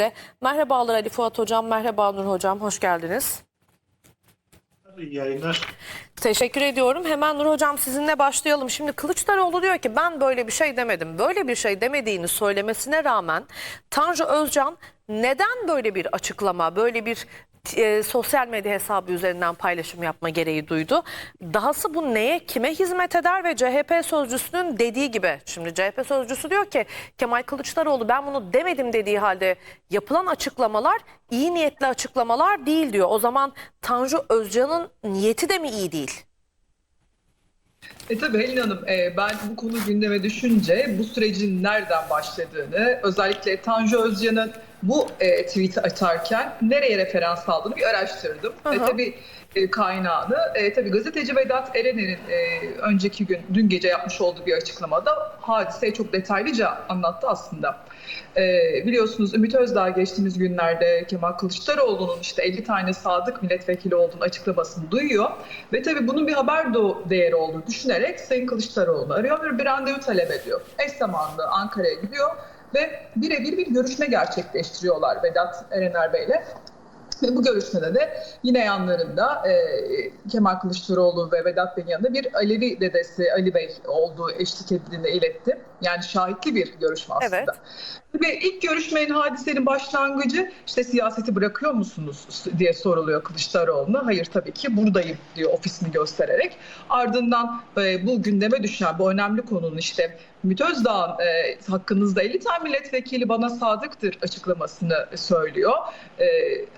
birlikte. Merhabalar Ali Fuat Hocam, merhaba Nur Hocam, hoş geldiniz. İyi yayınlar. Teşekkür ediyorum. Hemen Nur Hocam sizinle başlayalım. Şimdi Kılıçdaroğlu diyor ki ben böyle bir şey demedim. Böyle bir şey demediğini söylemesine rağmen Tanju Özcan neden böyle bir açıklama, böyle bir e, sosyal medya hesabı üzerinden paylaşım yapma gereği duydu? Dahası bu neye, kime hizmet eder ve CHP sözcüsünün dediği gibi. Şimdi CHP sözcüsü diyor ki Kemal Kılıçdaroğlu ben bunu demedim dediği halde yapılan açıklamalar iyi niyetli açıklamalar değil diyor. O zaman Tanju Özcan'ın niyeti de mi iyi değil? E tabii Helin Hanım, e, ben bu konu gündeme düşünce bu sürecin nereden başladığını, özellikle Tanju Özcan'ın bu e, tweet'i atarken nereye referans aldığını bir araştırdım. Hı hı. E, tabii e, kaynağını, e, tabii gazeteci Vedat Erener'in e, önceki gün, dün gece yapmış olduğu bir açıklamada hadiseyi çok detaylıca anlattı aslında. E, biliyorsunuz Ümit Özdağ geçtiğimiz günlerde Kemal Kılıçdaroğlu'nun işte 50 tane sadık milletvekili olduğunu açıklamasını duyuyor. Ve tabii bunun bir haber değeri olduğunu düşünerek Sayın Kılıçdaroğlu arıyor ve bir randevu talep ediyor. Eş zamanlı Ankara'ya gidiyor ve birebir bir görüşme gerçekleştiriyorlar Vedat Erener Bey'le. Bu görüşmede de yine yanlarında e, Kemal Kılıçdaroğlu ve Vedat Bey'in yanında bir Alevi dedesi Ali Bey olduğu eşlik edildiğini iletti. Yani şahitli bir görüşme aslında. Evet. Ve ilk görüşmenin hadisenin başlangıcı işte siyaseti bırakıyor musunuz diye soruluyor Kılıçdaroğlu'na. Hayır tabii ki buradayım diyor ofisini göstererek. Ardından e, bu gündeme düşen bu önemli konunun işte Ümit Özdağ'ın e, hakkınızda 50 tane milletvekili bana sadıktır açıklamasını söylüyor. E,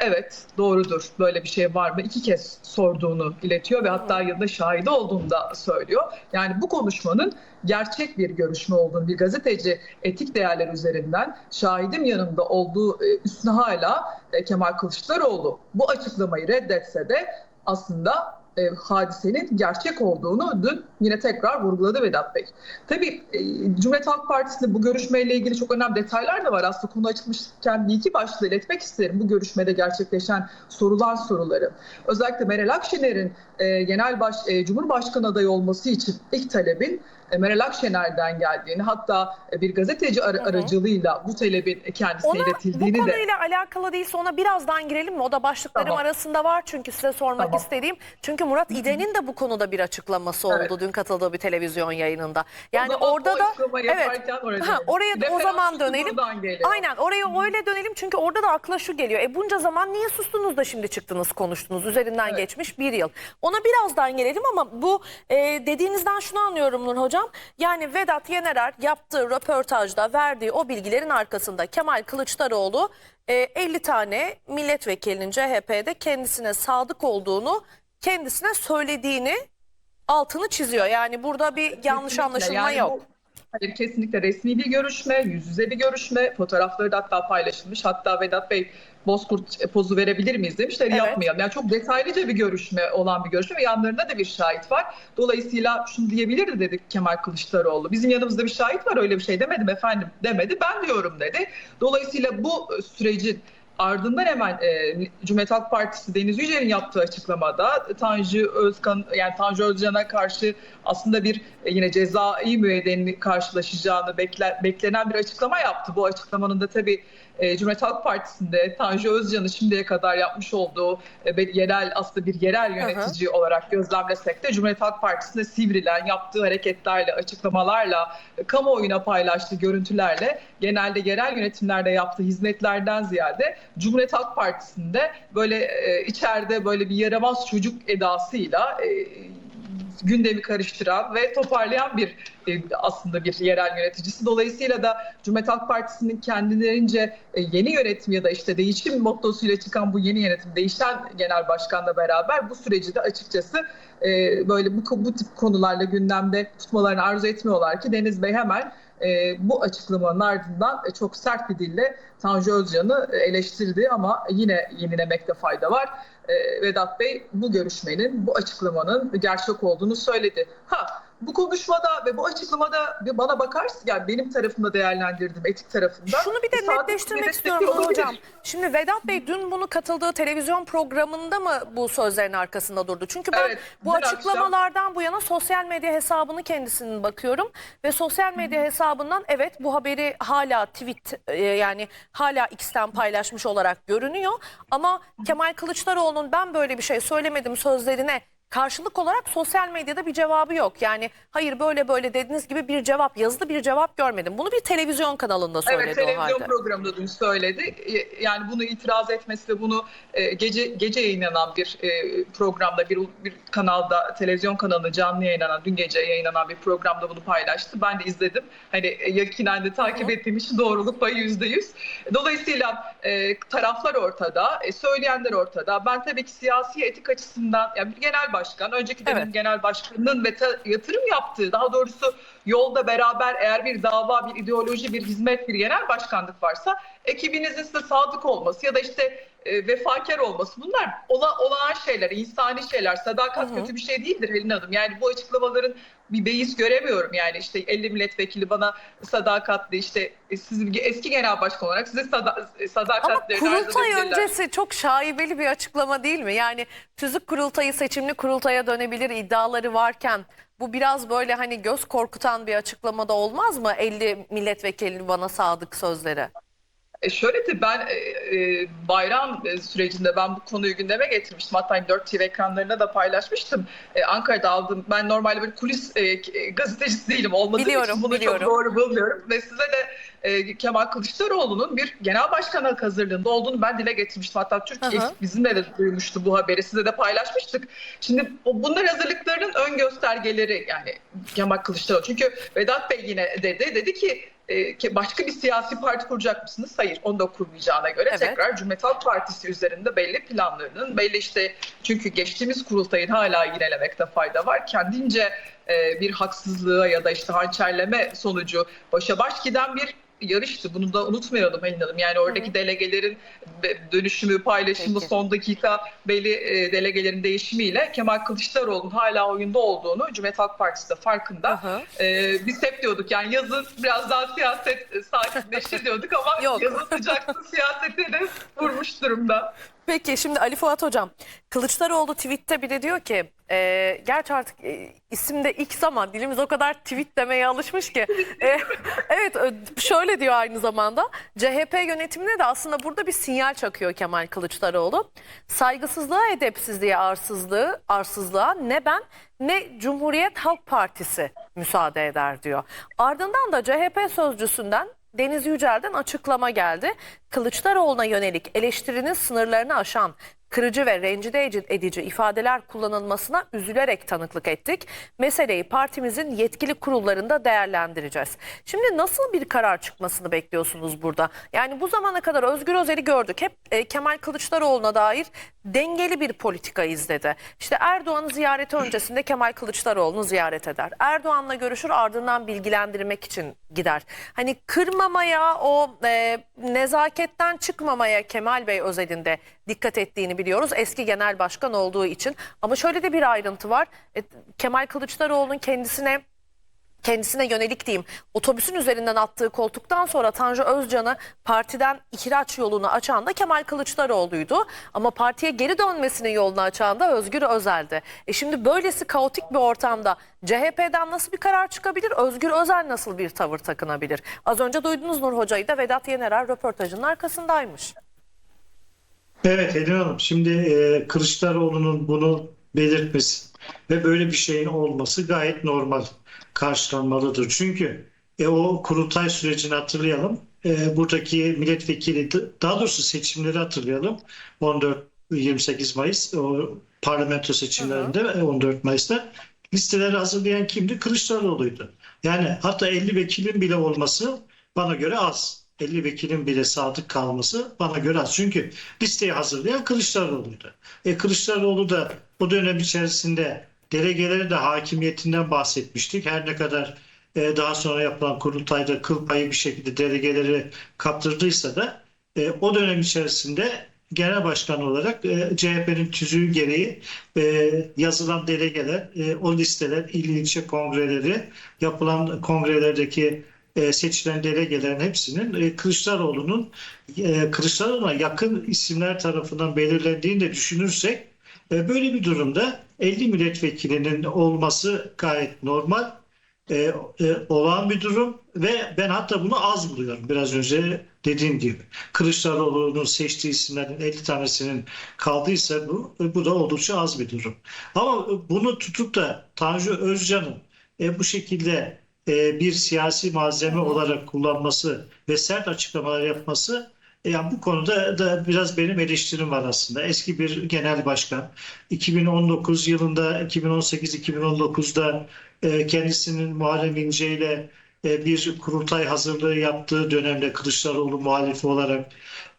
evet doğrudur böyle bir şey var mı? İki kez sorduğunu iletiyor ve hatta yanında şahidi olduğunu da söylüyor. Yani bu konuşmanın gerçek bir görüşme olduğunu bir gazeteci etik değerler üzerinden şahidim yanımda olduğu e, üstüne hala e, Kemal Kılıçdaroğlu bu açıklamayı reddetse de aslında e, hadisenin gerçek olduğunu dün yine tekrar vurguladı Vedat Bey. Tabii e, Cumhuriyet Halk Partisi'nde bu görüşmeyle ilgili çok önemli detaylar da var. Aslında konu açılmışken bir iki başlığı iletmek isterim. Bu görüşmede gerçekleşen sorulan soruları. Özellikle Meral Akşener'in e, genel baş, e, Cumhurbaşkanı adayı olması için ilk talebin Meral Akşener'den geldiğini hatta e, bir gazeteci ar- aracılığıyla bu talebin kendisine Ona bu iletildiğini de konuyla alakalı değilse ona birazdan girelim mi? O da başlıklarım Tamam. arasında var çünkü size sormak Tamam. istediğim. Çünkü Murat İden'in de bu konuda bir açıklaması oldu Evet. dün katıldığı bir televizyon yayınında. Yani O orada da evet oraya ha, oraya da o zaman dönelim. Aynen oraya öyle dönelim çünkü orada da akla şu geliyor. E bunca zaman niye sustunuz da şimdi çıktınız konuştunuz? Üzerinden Evet. geçmiş bir yıl. Ona birazdan gelelim ama bu e, dediğinizden şunu anlıyorum Nur Hocam. Yani Vedat Yenerer yaptığı röportajda verdiği o bilgilerin arkasında Kemal Kılıçdaroğlu e, 50 tane milletvekilinin CHP'de kendisine sadık olduğunu kendisine söylediğini altını çiziyor. Yani burada bir yanlış Kesinlikle. anlaşılma Yani yok. bu- Hayır kesinlikle resmi bir görüşme, yüz yüze bir görüşme. Fotoğrafları da hatta paylaşılmış. Hatta Vedat Bey Bozkurt pozu verebilir miyiz demişler Evet. yapmayalım. Yani çok detaylıca bir görüşme olan bir görüşme ve yanlarında da bir şahit var. Dolayısıyla şunu diyebilirdi dedik Kemal Kılıçdaroğlu. Bizim yanımızda bir şahit var öyle bir şey demedim efendim demedi. Ben diyorum dedi. Dolayısıyla bu sürecin Ardından hemen e, Cumhuriyet Halk Partisi Deniz Yücel'in yaptığı açıklamada Tanju Özkan yani Tanju Özcan'a karşı aslında bir e, yine cezai müeyyidenin karşılaşacağını bekle, beklenen bir açıklama yaptı. Bu açıklamanın da tabii e, Cumhuriyet Halk Partisi'nde Tanju Özcan'ın şimdiye kadar yapmış olduğu e, yerel aslında bir yerel yönetici olarak gözlemlesek de Cumhuriyet Halk Partisi'nde sivrilen yaptığı hareketlerle, açıklamalarla, e, kamuoyuna paylaştığı görüntülerle genelde yerel yönetimlerde yaptığı hizmetlerden ziyade Cumhuriyet Halk Partisi'nde böyle e, içeride böyle bir yaramaz çocuk edasıyla e, gündemi karıştıran ve toparlayan bir e, aslında bir yerel yöneticisi. Dolayısıyla da Cumhuriyet Halk Partisi'nin kendilerince e, yeni yönetim ya da işte değişim mottosuyla çıkan bu yeni yönetim, değişen genel başkanla beraber bu süreci de açıkçası e, böyle bu, bu tip konularla gündemde tutmalarını arzu etmiyorlar ki Deniz Bey hemen e, bu açıklamanın ardından e, çok sert bir dille Tanju Özcan'ı e, eleştirdi ama yine yenilemekte fayda var. E, Vedat Bey bu görüşmenin, bu açıklamanın gerçek olduğunu söyledi. Ha bu konuşmada ve bu açıklamada bana bakarsın yani benim tarafımda değerlendirdim etik tarafında. Şunu bir de Sadık netleştirmek istiyorum olabilir. hocam. Şimdi Vedat Bey dün bunu katıldığı televizyon programında mı bu sözlerin arkasında durdu? Çünkü ben Evet, bu dün akşam- açıklamalardan bu yana sosyal medya hesabını kendisinin bakıyorum ve sosyal medya hesabından evet bu haberi hala tweet e, yani hala X'ten paylaşmış olarak görünüyor ama Kemal Kılıçdaroğlu'nun ben böyle bir şey söylemedim sözlerine karşılık olarak sosyal medyada bir cevabı yok. Yani hayır böyle böyle dediğiniz gibi bir cevap yazılı bir cevap görmedim. Bunu bir televizyon kanalında söyledi Evet o televizyon halde. programında dün söyledi. E, Yani bunu itiraz etmesi ve bunu e, gece gece yayınlanan bir e, programda bir, bir kanalda televizyon kanalında canlı yayınlanan dün gece yayınlanan bir programda bunu paylaştı. Ben de izledim. Hani yakinen de takip Hı. ettiğim için doğruluk payı yüzde yüz. Dolayısıyla taraflar ortada, söyleyenler ortada. Ben tabii ki siyasi etik açısından yani bir genel başkan, önceki dönem Evet. genel başkanının ve yatırım yaptığı, daha doğrusu yolda beraber eğer bir dava, bir ideoloji, bir hizmet, bir genel başkanlık varsa ekibinizin size sadık olması ya da işte e, vefakar olması bunlar ola, olağan şeyler, insani şeyler. Sadakat Hı hı. kötü bir şey değildir Helin Hanım. Yani bu açıklamaların bir beis göremiyorum. Yani işte 50 milletvekili bana sadakatli işte e, siz eski genel başkan olarak size sada, Ama sadakatlerini arz kurultay öncesi çok şaibeli bir açıklama değil mi? Yani tüzük kurultayı seçimli kurultaya dönebilir iddiaları varken bu biraz böyle hani göz korkutan bir açıklamada olmaz mı? 50 milletvekilinin bana sadık sözleri. E şöyle de ben e, e, bayram e, sürecinde ben bu konuyu gündeme getirmiştim. Hatta 4 TV ekranlarına da paylaşmıştım. E, Ankara'da aldım. Ben normalde böyle kulis e, e, gazetecisi değilim. Olmadığım Biliyorum, için bunu biliyorum. çok doğru bulmuyorum. Ve size de e, Kemal Kılıçdaroğlu'nun bir genel başkanlık hazırlığında olduğunu ben dile getirmiştim. Hatta Türkiye hı. bizimle de duymuştu bu haberi. Size de paylaşmıştık. Şimdi bu- bunlar hazırlıklarının ön göstergeleri yani Kemal Kılıçdaroğlu. Çünkü Vedat Bey yine dedi. Dedi ki başka bir siyasi parti kuracak mısınız? Hayır, onu da kurmayacağına göre Evet. tekrar Cumhuriyet Halk Partisi üzerinde belli planlarının, belli işte çünkü geçtiğimiz kurultayın hala yinelemekte fayda var. Kendince e, bir haksızlığa ya da işte hançerleme sonucu başa baş giden bir yarıştı. Bunu da unutmayalım Helin Hanım. Yani oradaki delegelerin be- dönüşümü, paylaşımı, Peki. son dakika belli e, delegelerin değişimiyle Kemal Kılıçdaroğlu'nun hala oyunda olduğunu Cumhuriyet Halk Partisi de farkında. Hı hı. Ee, biz hep diyorduk yani yazın biraz daha siyaset e, sakinleşir diyorduk ama Yok. yazın sıcaklığı siyasete de vurmuş durumda. Peki şimdi Ali Fuat Hocam Kılıçdaroğlu tweette bir de diyor ki e, gerçi artık e, isimde X ama dilimiz o kadar tweet demeye alışmış ki. E, evet şöyle diyor aynı zamanda CHP yönetimine de aslında burada bir sinyal çakıyor Kemal Kılıçdaroğlu. Saygısızlığa edepsizliğe arsızlığı arsızlığa ne ben ne Cumhuriyet Halk Partisi müsaade eder diyor. Ardından da CHP sözcüsünden Deniz Yücel'den açıklama geldi. Kılıçdaroğlu'na yönelik eleştirinin sınırlarını aşan kırıcı ve rencide edici ifadeler kullanılmasına üzülerek tanıklık ettik. Meseleyi partimizin yetkili kurullarında değerlendireceğiz. Şimdi nasıl bir karar çıkmasını bekliyorsunuz burada? Yani bu zamana kadar Özgür Özel'i gördük. Hep e, Kemal Kılıçdaroğlu'na dair dengeli bir politika izledi. İşte Erdoğan'ı ziyareti öncesinde Kemal Kılıçdaroğlu'nu ziyaret eder. Erdoğan'la görüşür ardından bilgilendirmek için gider. Hani kırmamaya o e, nezaketten çıkmamaya Kemal Bey özelinde dikkat ettiğini biliyoruz. Eski genel başkan olduğu için. Ama şöyle de bir ayrıntı var. E, Kemal Kılıçdaroğlu'nun kendisine kendisine yönelik diyeyim otobüsün üzerinden attığı koltuktan sonra Tanju Özcan'ı partiden ihraç yolunu açan da Kemal Kılıçdaroğlu'ydu. Ama partiye geri dönmesinin yolunu açan da Özgür Özel'di. E şimdi böylesi kaotik bir ortamda CHP'den nasıl bir karar çıkabilir? Özgür Özel nasıl bir tavır takınabilir? Az önce duydunuz Nur Hoca'yı da Vedat Yenerer röportajının arkasındaymış. Evet Helin Hanım şimdi e, Kılıçdaroğlu'nun bunu belirtmesi ve böyle bir şeyin olması gayet normal karşılanmalıdır. Çünkü e, o kurultay sürecini hatırlayalım. E, buradaki milletvekili daha doğrusu seçimleri hatırlayalım. 14-28 Mayıs o parlamento seçimlerinde e, 14 Mayıs'ta listeleri hazırlayan kimdi? Kılıçdaroğlu'ydu. Yani hatta 50 vekilin bile olması bana göre az. 50 vekilin bile sadık kalması bana göre az. Çünkü listeyi hazırlayan Kılıçdaroğlu'ydu. E Kılıçdaroğlu da o dönem içerisinde delegelere de hakimiyetinden bahsetmiştik. Her ne kadar e, daha sonra yapılan kurultayda kıl payı bir şekilde delegeleri kaptırdıysa da e, o dönem içerisinde genel başkan olarak e, CHP'nin tüzüğü gereği e, yazılan delegeler, e, o listeler, il ilçe kongreleri, yapılan kongrelerdeki e, seçilen delegelerin hepsinin e, Kılıçdaroğlu'nun e, Kılıçdaroğlu'na yakın isimler tarafından belirlendiğini de düşünürsek e, böyle bir durumda 50 milletvekilinin olması gayet normal e, e, olağan bir durum ve ben hatta bunu az buluyorum biraz önce dediğim gibi. Kılıçdaroğlu'nun seçtiği isimlerin 50 tanesinin kaldıysa bu, bu da oldukça az bir durum. Ama bunu tutup da Tanju Özcan'ın e, bu şekilde e, bir siyasi malzeme olarak kullanması ve sert açıklamalar yapması e, yani bu konuda da biraz benim eleştirim var aslında. Eski bir genel başkan 2019 yılında 2018-2019'da e, kendisinin Muharrem İnce ile e, bir kurultay hazırlığı yaptığı dönemde Kılıçdaroğlu muhalifi olarak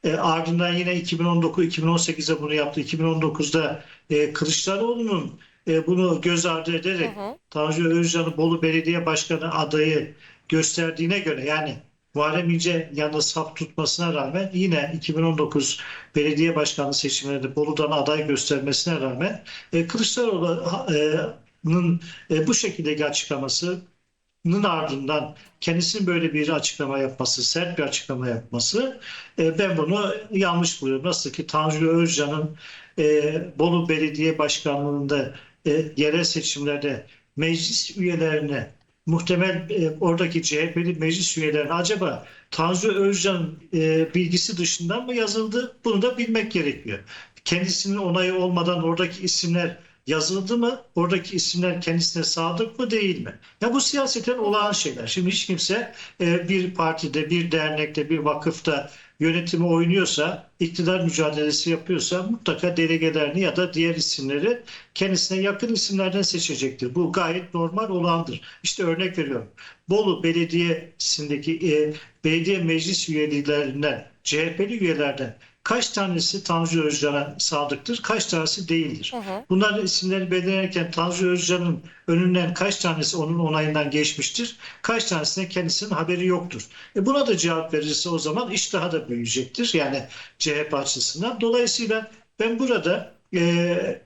e, ardından yine 2019-2018'de bunu yaptı. 2019'da e, Kılıçdaroğlu'nun e, bunu göz ardı ederek Tanju Özcan'ı Bolu Belediye Başkanı adayı gösterdiğine göre yani Muharrem İnce yalnız saf tutmasına rağmen yine 2019 belediye başkanlığı seçimlerinde Bolu'dan aday göstermesine rağmen e, Kılıçdaroğlu'nun e, bu şekildeki açıklamasının ardından kendisinin böyle bir açıklama yapması, sert bir açıklama yapması e, ben bunu yanlış buluyorum. Nasıl ki Tanju Özcan'ın e, Bolu Belediye Başkanlığı'nda e, yerel seçimlerde meclis üyelerine muhtemel e, oradaki CHP'li meclis üyelerine acaba Tanju Özcan'ın e, bilgisi dışından mı yazıldı? Bunu da bilmek gerekiyor. Kendisinin onayı olmadan oradaki isimler yazıldı mı? Oradaki isimler kendisine sadık mı değil mi? Ya bu siyaseten olağan şeyler. Şimdi hiç kimse e, bir partide, bir dernekte, bir vakıfta yönetimi oynuyorsa, iktidar mücadelesi yapıyorsa mutlaka delegelerini ya da diğer isimleri kendisine yakın isimlerden seçecektir. Bu gayet normal olandır. İşte örnek veriyorum. Bolu Belediyesi'ndeki e, belediye meclis üyelerinden, CHP'li üyelerden kaç tanesi Tanju Özcan'a sadıktır, kaç tanesi değildir. Bunların isimleri belirlenirken Tanju Özcan'ın önünden kaç tanesi onun onayından geçmiştir, kaç tanesine kendisinin haberi yoktur. E buna da cevap verirse o zaman iş daha da büyüyecektir. Yani CHP açısından. Dolayısıyla ben burada e,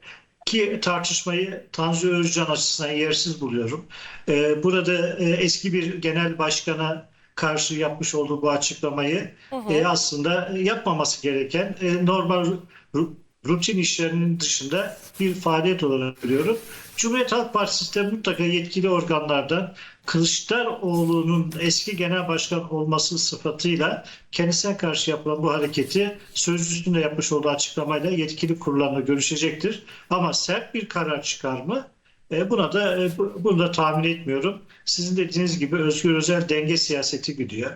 ki tartışmayı Tanju Özcan açısından yersiz buluyorum. E, burada e, eski bir genel başkana karşı yapmış olduğu bu açıklamayı e, aslında yapmaması gereken e, normal ru- rutin işlerinin dışında bir faaliyet olarak görüyorum. Cumhuriyet Halk Partisi de mutlaka yetkili organlardan Kılıçdaroğlu'nun eski genel başkan olması sıfatıyla kendisine karşı yapılan bu hareketi sözcüsünde yapmış olduğu açıklamayla yetkili kurullarla görüşecektir. Ama sert bir karar çıkar mı? E, buna da e, bu- bunu da tahmin etmiyorum. Sizin dediğiniz gibi Özgür Özel denge siyaseti gidiyor.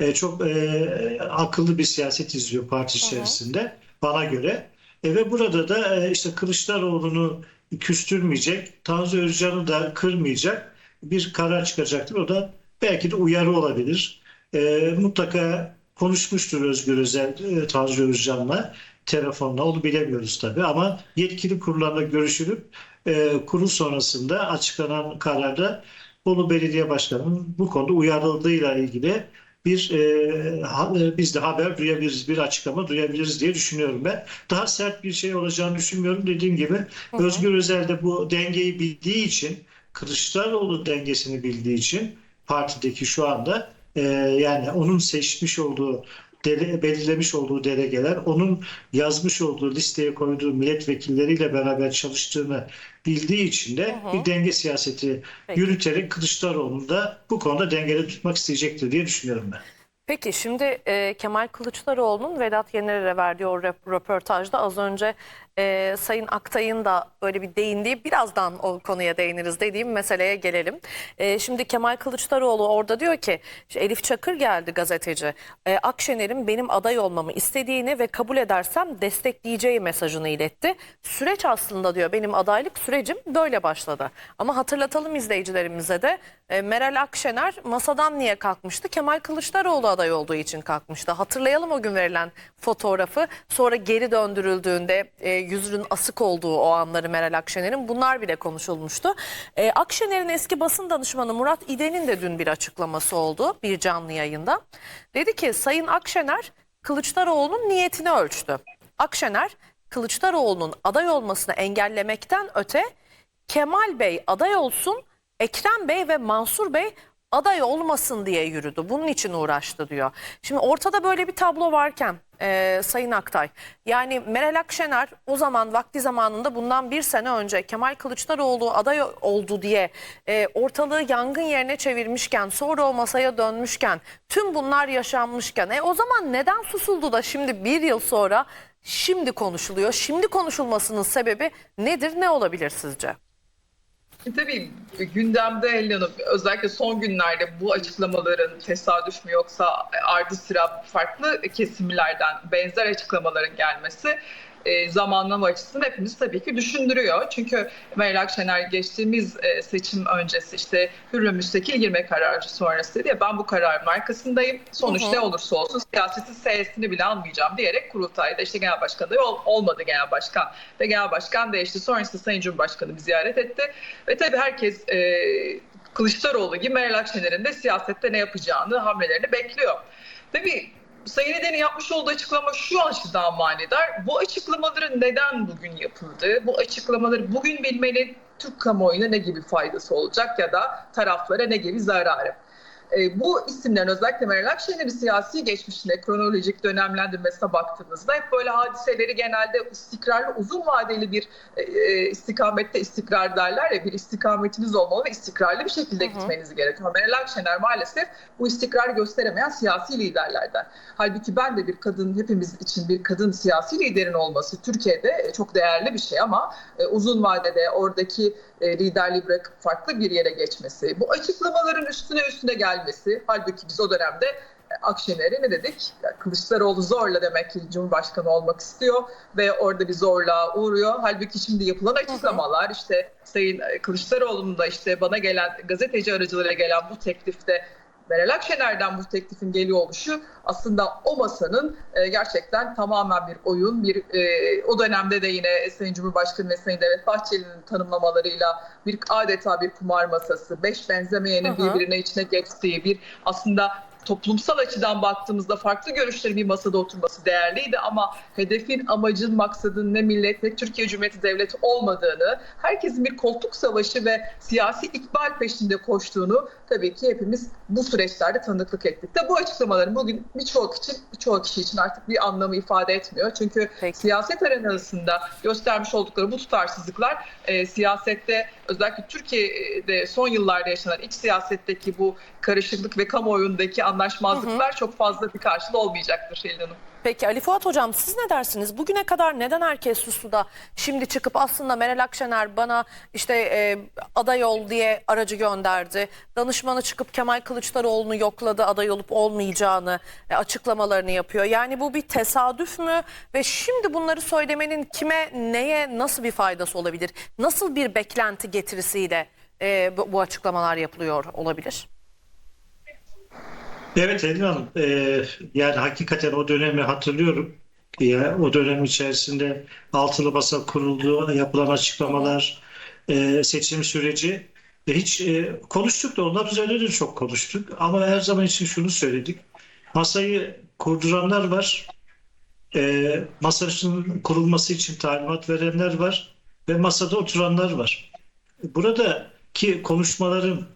E, çok e, akıllı bir siyaset izliyor parti içerisinde bana göre. E, ve burada da işte Kılıçdaroğlu'nu küstürmeyecek, Tanju Özcan'ı da kırmayacak bir karar çıkacaktır. O da belki de uyarı olabilir. E, mutlaka konuşmuştur Özgür Özel Tanju Özcan'la telefonla onu bilemiyoruz tabii ama yetkili kurullarla görüşülüp e, kurul sonrasında açıklanan kararda Bolu Belediye Başkanı'nın bu konuda uyarıldığıyla ilgili bir e, ha- e, biz de haber duyabiliriz, bir açıklama duyabiliriz diye düşünüyorum ben. Daha sert bir şey olacağını düşünmüyorum. Dediğim gibi Özgür Özel de bu dengeyi bildiği için, Kılıçdaroğlu dengesini bildiği için partideki şu anda e, yani onun seçmiş olduğu dele- belirlemiş olduğu delegeler onun yazmış olduğu listeye koyduğu milletvekilleriyle beraber çalıştığını bildiği için de bir denge siyaseti Peki. yürüterek Kılıçdaroğlu'nu da bu konuda dengede tutmak isteyecektir diye düşünüyorum ben. Peki şimdi e, Kemal Kılıçdaroğlu'nun Vedat Yener'e verdiği o röp- röportajda az önce e, Sayın Aktay'ın da böyle bir değindiği birazdan o konuya değiniriz dediğim meseleye gelelim. E, şimdi Kemal Kılıçdaroğlu orada diyor ki Elif Çakır geldi gazeteci. E, Akşener'in benim aday olmamı istediğini ve kabul edersem destekleyeceği mesajını iletti. Süreç aslında diyor benim adaylık sürecim böyle başladı. Ama hatırlatalım izleyicilerimize de e, Meral Akşener masadan niye kalkmıştı? Kemal Kılıçdaroğlu aday olduğu için kalkmıştı. Hatırlayalım o gün verilen fotoğrafı. Sonra geri döndürüldüğünde e, yüzünün asık olduğu o anları Meral Akşener'in bunlar bile konuşulmuştu. E, Akşener'in eski basın danışmanı Murat İden'in de dün bir açıklaması oldu bir canlı yayında. Dedi ki Sayın Akşener Kılıçdaroğlu'nun niyetini ölçtü. Akşener Kılıçdaroğlu'nun aday olmasını engellemekten öte Kemal Bey aday olsun, Ekrem Bey ve Mansur Bey aday olmasın diye yürüdü. Bunun için uğraştı diyor. Şimdi ortada böyle bir tablo varken e, Sayın Aktay yani Meral Akşener o zaman vakti zamanında bundan bir sene önce Kemal Kılıçdaroğlu aday oldu diye e, ortalığı yangın yerine çevirmişken sonra o masaya dönmüşken tüm bunlar yaşanmışken e, o zaman neden susuldu da şimdi bir yıl sonra şimdi konuşuluyor. Şimdi konuşulmasının sebebi nedir ne olabilir sizce? Tabii gündemde Elin Hanım özellikle son günlerde bu açıklamaların tesadüf mü yoksa ardı sıra farklı kesimlerden benzer açıklamaların gelmesi e, zamanlama açısından hepimiz tabii ki düşündürüyor. Çünkü Meral Akşener geçtiğimiz e, seçim öncesi işte hürrem müstakil girme kararı sonrası dedi ya ben bu kararın arkasındayım. Sonuç Hı hı. ne olursa olsun siyasetin S'sini bile almayacağım diyerek kurultayda işte genel başkan adayı ol- olmadı genel başkan. Ve genel başkan değişti. Sonrasında Sayın Cumhurbaşkanı bir ziyaret etti. Ve tabii herkes e, Kılıçdaroğlu gibi Meral Akşener'in de siyasette ne yapacağını, hamlelerini bekliyor. Tabii Sayın Eden'in yapmış olduğu açıklama şu açıdan manidar. Bu açıklamaların neden bugün yapıldığı, bu açıklamaları bugün bilmenin Türk kamuoyuna ne gibi faydası olacak ya da taraflara ne gibi zararı? E, bu isimlerin özellikle Meral Akşener'in siyasi geçmişine kronolojik dönemlendirmesine baktığımızda hep böyle hadiseleri genelde istikrarlı uzun vadeli bir e, e, istikamette istikrar derler ya bir istikametiniz olmalı ve istikrarlı bir şekilde Hı hı. gitmeniz gerekiyor. Meral Akşener maalesef bu istikrarı gösteremeyen siyasi liderlerden. Halbuki ben de bir kadın, hepimiz için bir kadın siyasi liderin olması Türkiye'de çok değerli bir şey ama e, uzun vadede oradaki e, liderliği bırakıp farklı bir yere geçmesi, bu açıklamaların üstüne üstüne gelmesi, halbuki biz o dönemde e, Akşener'e ne dedik? Kılıçdaroğlu zorla demek ki Cumhurbaşkanı olmak istiyor ve orada bir zorluğa uğruyor. Halbuki şimdi yapılan açıklamalar işte Sayın e, Kılıçdaroğlu'nun da işte bana gelen gazeteci aracılığıyla gelen bu teklifte Meral Akşener'den bu teklifin geliyor oluşu aslında o masanın e, gerçekten tamamen bir oyun, bir e, o dönemde de yine Sayın Cumhurbaşkanı ve Sayın Devlet Bahçeli'nin tanımlamalarıyla bir adeta bir kumar masası, beş benzemeyenin hı. birbirine içine geçtiği bir aslında toplumsal açıdan baktığımızda farklı görüşlerin bir masada oturması değerliydi ama hedefin, amacın, maksadın ne millet ne Türkiye Cumhuriyeti Devleti olmadığını, herkesin bir koltuk savaşı ve siyasi ikbal peşinde koştuğunu tabii ki hepimiz bu süreçlerde tanıklık ettik. De bu açıklamaların bugün birçok için, birçok kişi için artık bir anlamı ifade etmiyor. Çünkü Peki. siyaset arenasında göstermiş oldukları bu tutarsızlıklar e, siyasette özellikle Türkiye'de son yıllarda yaşanan iç siyasetteki bu karışıklık ve kamuoyundaki anlaşmazlıklar çok fazla bir karşılığı olmayacaktır Şelin Hanım. Peki Ali Fuat Hocam siz ne dersiniz? Bugüne kadar neden herkes sustu da şimdi çıkıp aslında Meral Akşener bana işte e, aday ol diye aracı gönderdi. Danışmanı çıkıp Kemal Kılıçdaroğlu'nu yokladı aday olup olmayacağını e, açıklamalarını yapıyor. Yani bu bir tesadüf mü? Ve şimdi bunları söylemenin kime neye nasıl bir faydası olabilir? Nasıl bir beklenti getirisiyle e, bu, bu açıklamalar yapılıyor olabilir? Evet Elin Hanım, e, yani hakikaten o dönemi hatırlıyorum. Ya, o dönem içerisinde altılı masa kuruldu, yapılan açıklamalar, e, seçim süreci. E, hiç e, konuştuk da onlar üzerinde de çok konuştuk. Ama her zaman için şunu söyledik. Masayı kurduranlar var, e, masanın kurulması için talimat verenler var ve masada oturanlar var. Buradaki konuşmaların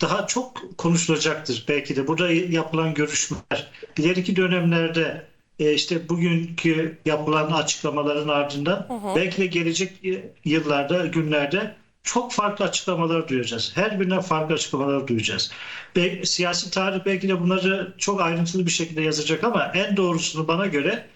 daha çok konuşulacaktır belki de. Burada yapılan görüşmeler, ileriki dönemlerde e, işte bugünkü yapılan açıklamaların ardından belki de gelecek yıllarda, günlerde çok farklı açıklamalar duyacağız. Her birine farklı açıklamalar duyacağız. Ve siyasi tarih belki de bunları çok ayrıntılı bir şekilde yazacak ama en doğrusunu bana göre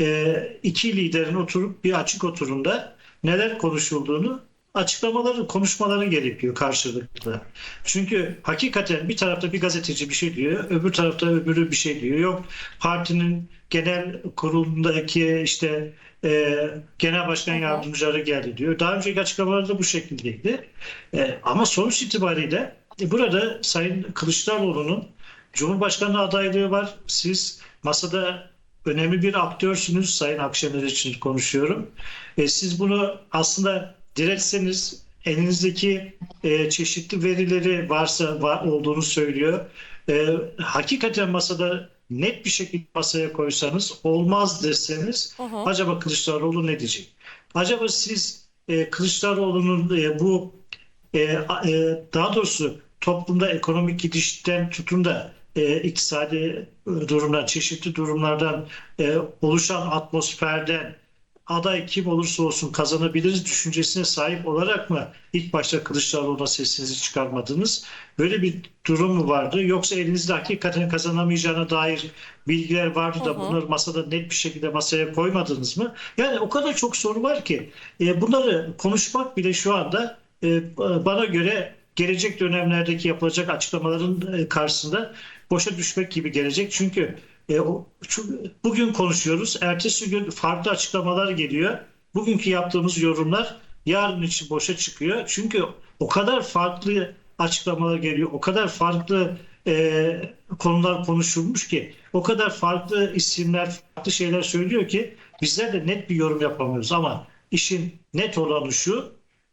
e, iki liderin oturup bir açık oturumda neler konuşulduğunu açıklamaları, konuşmaları gerekiyor karşılıklı. Çünkü hakikaten bir tarafta bir gazeteci bir şey diyor, öbür tarafta öbürü bir şey diyor. Yok partinin genel kurulundaki işte e, genel başkan yardımcıları geldi diyor. Daha önceki açıklamaları da bu şekildeydi. E, ama sonuç itibariyle e, burada Sayın Kılıçdaroğlu'nun Cumhurbaşkanı adaylığı var. Siz masada önemli bir aktörsünüz Sayın Akşener için konuşuyorum. E, siz bunu aslında diretseniz elinizdeki e, çeşitli verileri varsa var olduğunu söylüyor. E, hakikaten masada net bir şekilde masaya koysanız, olmaz deseniz acaba Kılıçdaroğlu ne diyecek? Acaba siz e, Kılıçdaroğlu'nun e, bu e, e, daha doğrusu toplumda ekonomik gidişten tutun da e, iktisadi durumlar, çeşitli durumlardan e, oluşan atmosferden aday kim olursa olsun kazanabiliriz düşüncesine sahip olarak mı ilk başta Kılıçdaroğlu'na sesinizi çıkarmadınız? Böyle bir durum mu vardı? Yoksa elinizde hakikaten kazanamayacağına dair bilgiler vardı da bunları masada net bir şekilde masaya koymadınız mı? Yani o kadar çok soru var ki e, bunları konuşmak bile şu anda e, bana göre gelecek dönemlerdeki yapılacak açıklamaların e, karşısında boşa düşmek gibi gelecek. Çünkü e, bugün konuşuyoruz. Ertesi gün farklı açıklamalar geliyor. Bugünkü yaptığımız yorumlar yarın için boşa çıkıyor. Çünkü o kadar farklı açıklamalar geliyor. O kadar farklı e, konular konuşulmuş ki o kadar farklı isimler, farklı şeyler söylüyor ki bizler de net bir yorum yapamıyoruz. Ama işin net olanı şu,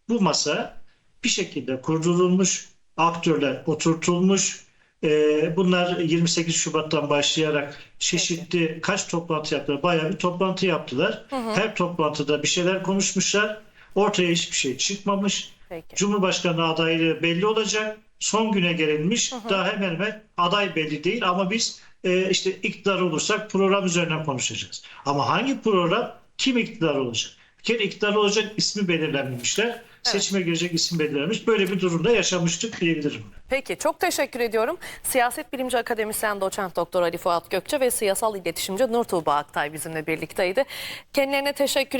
bu masa bir şekilde kurdurulmuş, aktörler oturtulmuş. Ee, bunlar 28 Şubat'tan başlayarak çeşitli kaç toplantı yaptılar? Bayağı bir toplantı yaptılar. Her toplantıda bir şeyler konuşmuşlar. Ortaya hiçbir şey çıkmamış. Peki. Cumhurbaşkanı adaylığı belli olacak. Son güne gelinmiş. Daha hemen hemen aday belli değil ama biz e, işte iktidar olursak program üzerinden konuşacağız. Ama hangi program kim iktidar olacak? Bir kere iktidar olacak ismi belirlenmemişler. Seçime girecek isim belirlenmiş. Böyle bir durumda yaşamıştık diyebilirim. Peki çok teşekkür ediyorum. Siyaset bilimci akademisyen doçent doktor Ali Fuat Gökçe ve siyasal iletişimci Nur Tuğba Aktay bizimle birlikteydi. Kendilerine teşekkür ediyorum.